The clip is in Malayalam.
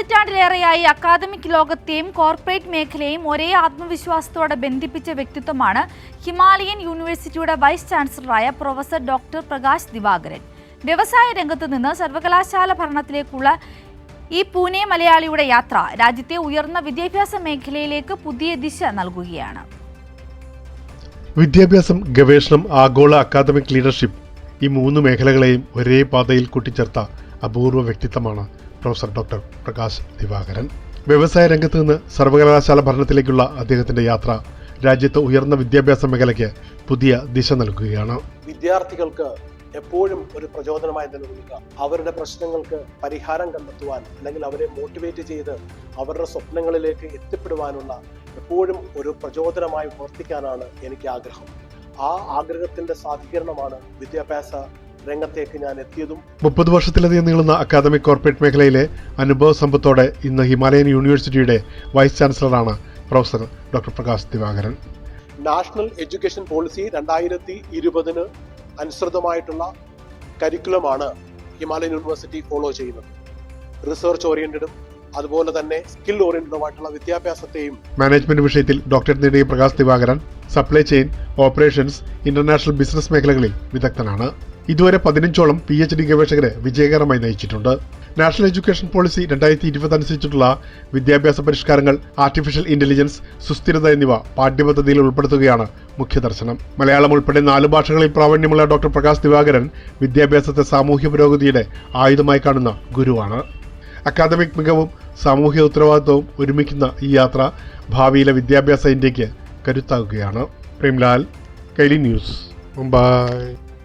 പതിറ്റാണ്ടിലേറെയായി അക്കാദമിക് ലോകത്തെയും കോർപ്പറേറ്റ് മേഖലയെയും ഒരേ ആത്മവിശ്വാസത്തോടെ ബന്ധിപ്പിച്ച വ്യക്തിത്വമാണ് ഹിമാലയൻ യൂണിവേഴ്സിറ്റിയുടെ വൈസ് ചാൻസലറായ പ്രൊഫസർ ഡോക്ടർ പ്രകാശ് ദിവാകരൻ. വ്യവസായ രംഗത്ത് നിന്ന് സർവകലാശാല ഭരണത്തിലേക്കുള്ള ഈ പൂനെ മലയാളിയുടെ യാത്ര രാജ്യത്തെ ഉയർന്ന വിദ്യാഭ്യാസ മേഖലയിലേക്ക് പുതിയ ദിശ നൽകുകയാണ്. വിദ്യാഭ്യാസം ഗവേഷണം ആഗോള അക്കാദമിക് ലീഡർഷിപ്പ് ഈ മൂന്ന് മേഖലകളെയും ഒരേ പാതയിൽ കൂട്ടിച്ചേർത്ത അപൂർവ വ്യക്തിത്വമാണ് പ്രൊഫസർ ഡോക്ടർ പ്രകാശ് ദിവാകരൻ. വ്യവസായ രംഗത്ത് നിന്ന് സർവകലാശാല ഭരണത്തിലേക്കുള്ള അദ്ദേഹത്തിന്റെ യാത്ര രാജ്യത്ത് ഉയർന്ന വിദ്യാഭ്യാസ മേഖലയ്ക്ക് പുതിയ ദിശ നൽകുകയാണ്. വിദ്യാർത്ഥികൾക്ക് എപ്പോഴും ഒരു പ്രചോദനമായി നിലനിൽക്കുക അവരുടെ പ്രശ്നങ്ങൾക്ക് പരിഹാരം കണ്ടെത്തുവാൻ അല്ലെങ്കിൽ അവരെ മോട്ടിവേറ്റ് ചെയ്ത് അവരുടെ സ്വപ്നങ്ങളിലേക്ക് എത്തിപ്പെടുവാനുള്ള എപ്പോഴും ഒരു പ്രചോദനമായി പ്രവർത്തിക്കാനാണ് എനിക്ക് ആഗ്രഹം. ആ ആഗ്രഹത്തിന്റെ സാധീകരണമാണ് വിദ്യാഭ്യാസ രംഗത്തേക്ക് ഞാൻ എത്തിയതും മുപ്പത് വർഷത്തിലധികം നീളുന്ന അക്കാദമിക് കോർപ്പറേറ്റ് മേഖലയിലെ അനുഭവ സമ്പത്തോടെ ഇന്ന് ഹിമാലയൻ യൂണിവേഴ്സിറ്റിയുടെ vice ചാൻസലറാണ് professor doctor Prakash Divakaran. National education policy രണ്ടായിരത്തി ഇരുപതിന് അനുസൃതമായിട്ടുള്ള കരിക്കുലമാണ് ഹിമാലയൻ യൂണിവേഴ്സിറ്റി ഫോളോ ചെയ്യുന്നത്. റിസർച്ച് ഓറിയന്റഡും അതുപോലെ തന്നെ സ്കിൽ ഓറിയന്റഡുമായിട്ടുള്ള വിദ്യാഭ്യാസത്തെയും മാനേജ്മെന്റ് വിഷയത്തിൽ ഡോക്ടറേറ്റ് നേടിയ Prakash Divakaran supply chain operations international business മേഖലകളിൽ വിദഗ്ധനാണ്. ഇതുവരെ പതിനഞ്ചോളം പി എച്ച് ഡി ഗവേഷകരെ വിജയകരമായി നയിച്ചിട്ടുണ്ട്. നാഷണൽ എഡ്യൂക്കേഷൻ പോളിസി രണ്ടായിരത്തി ഇരുപത് അനുസരിച്ചിട്ടുള്ള വിദ്യാഭ്യാസ പരിഷ്കാരങ്ങൾ ആർട്ടിഫിഷ്യൽ ഇന്റലിജൻസ് സുസ്ഥിരത എന്നിവ പാഠ്യപദ്ധതിയിൽ ഉൾപ്പെടുത്തുകയാണ് മുഖ്യ ദർശനം. മലയാളം ഉൾപ്പെടെ നാല് ഭാഷകളിൽ പ്രാവീണ്യമുള്ള ഡോക്ടർ പ്രകാശ് ദിവാകരൻ വിദ്യാഭ്യാസത്തെ സാമൂഹ്യ പുരോഗതിയുടെ ആയുധമായി കാണുന്ന ഗുരുവാണ്. അക്കാദമിക് മികവും സാമൂഹ്യ ഉത്തരവാദിത്വവും ഒരുമിക്കുന്ന ഈ യാത്ര ഭാവിയിലെ വിദ്യാഭ്യാസ ഇന്ത്യയ്ക്ക് കരുത്താകുകയാണ്. പ്രേംലാൽ കൈലി ന്യൂസ് മുംബൈ.